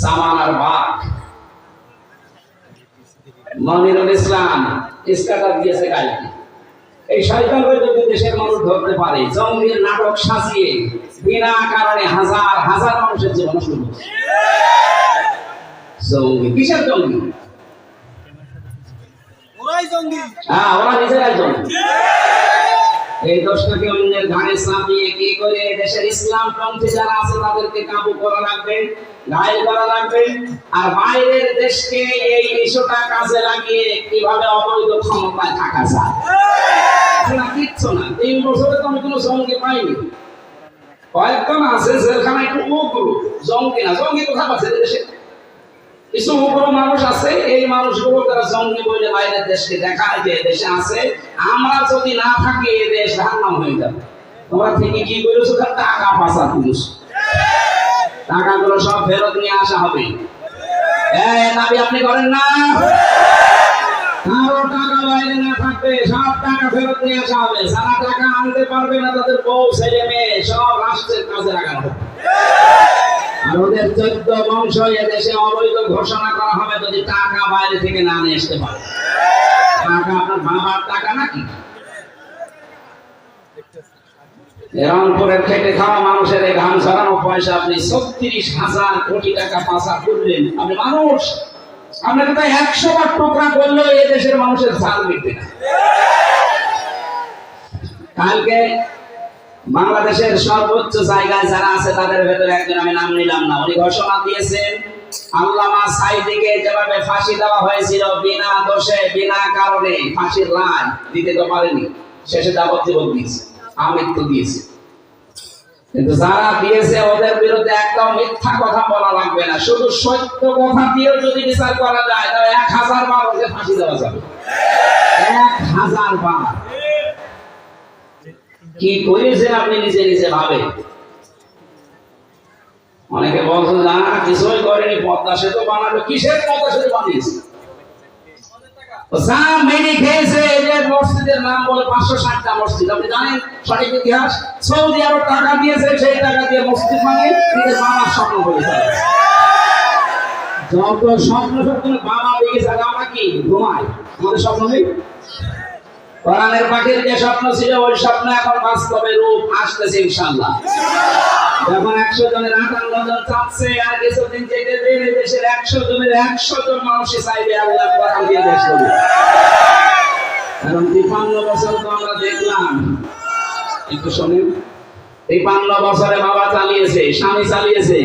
জামানার বাঘ মনিরুল ইসলাম ইস্কাটার দিয়েছে কালকে এই শয়তানকে যদি দেশের মানুষ ধরতে পারে জঙ্গির নাটক সাজিয়ে বিনা কারণে হাজার হাজার মানুষের জীবন শুরু। জঙ্গি কিসের জঙ্গি। হ্যাঁ ওরা নিজেরাই জঙ্গি। এই দোষটাকে অন্যের ঘাড়ে চাপিয়ে কি করে দেশের ইসলাম পন্থী যারা আছে তাদেরকে কাবু করা লাগবে, ঘায়ল করা লাগবে? আর বাইরের দেশকে এই ইস্যুটা কাজে লাগিয়ে কীভাবে অবৈধ ক্ষমতায় থাকা যায়? কিচ্ছু না। তিন বছরে তো আমি কোনো জঙ্গি পাইনি। কয়েকজন আছে জেলখানায় একটু জঙ্গি না, জঙ্গি কোথা পাচ্ছে? দেশে কিছু মানুষ আছে, এই মানুষগুলো তারা জঙ্গি বলে বাইরের দেশকে দেখায় যে দেশে আছে, আমরা যদি না থাকি, এই দেশ ধারণাম হয়ে যাবে। তোমরা থেকে কি করেছ? টাকা পাচার করেছ। টাকাগুলো সব ফেরত নিয়ে আসা হবে। দাবি আপনি করেন না। কারও টাকা বাইরে না থাকবে, সব টাকা ফেরত নিয়ে আসা হবে। সারা টাকা আনতে পারবে না, তাদের বউ, ছেলে, মেয়ে, সব রাষ্ট্রের কাজে লাগানো হবে। আর ওদের চোদ্দ বংশ দেশে অবৈধ ঘোষণা করা হবে যদি টাকা বাইরে থেকে না নিয়ে আসতে পারে। টাকা আপনার বাবার টাকা নাকি? রংপুরের খেটে খাওয়া মানুষের এই ঘাম ছড়ানো পয়সা আপনি ছত্রিশ হাজার কোটি টাকা পাচার করলেন। আপনি মানুষ। আপনাকে তো একশো বার টুকরা করলেও এই দেশের মানুষের ঝাল মিটবে না। কালকে বাংলাদেশের সর্বোচ্চ জায়গায় যারা আছে, তাদের ভেতরে একজন আমি নাম নিলাম না। উনি ঘোষণা দিয়েছেন, আল্লামা সাইদিকে যেভাবে ফাঁসি দেওয়া হয়েছিল, বিনা দোষে, বিনা কারণে ফাঁসির রায় দিতে তো পারেনি। শেষে যাবজ্জীবন দিয়েছে, আমৃত্যু দিয়েছে। কিন্তু যারা দিয়েছে, ওদের বিরুদ্ধে একদম মিথ্যা কথা বলা লাগবে না। শুধু সত্য কথা দিয়েও যদি বিচার করা যায়, তাহলে এক হাজার বার ওকে ফাঁসি দেওয়া যাবে। এক হাজার বার। কি করেছেন আপনি নিজে নিজে ভাবে অনেকে বলছেন, না, কিছুই করেনি, পদ্মা সেতু বানালো। কিসের পদ্মা সেতু বানিয়েছে? টাকা দিয়েছে, সেই টাকা দিয়ে স্বপ্ন আমরা কি? ঘুমাই। আমাদের স্বপ্ন নেই কোরআনের পাখির যে স্বপ্ন ছিল, ওই স্বপ্ন এখন বাস্তবে রূপ আসতেছে ইনশাল্লাহ যখন একশো জনের জন চাচ্ছে, আর কিছুদিন যেতে দেশের একশো জনের একশো জন মানুষই চাইবে আল্লাহ দিয়ে দেশ কারণ বছর তো আমরা দেখলাম, একটু শোনেন, তিপ্পান্ন বছরে বাবা চালিয়েছে, স্বামী চালিয়েছে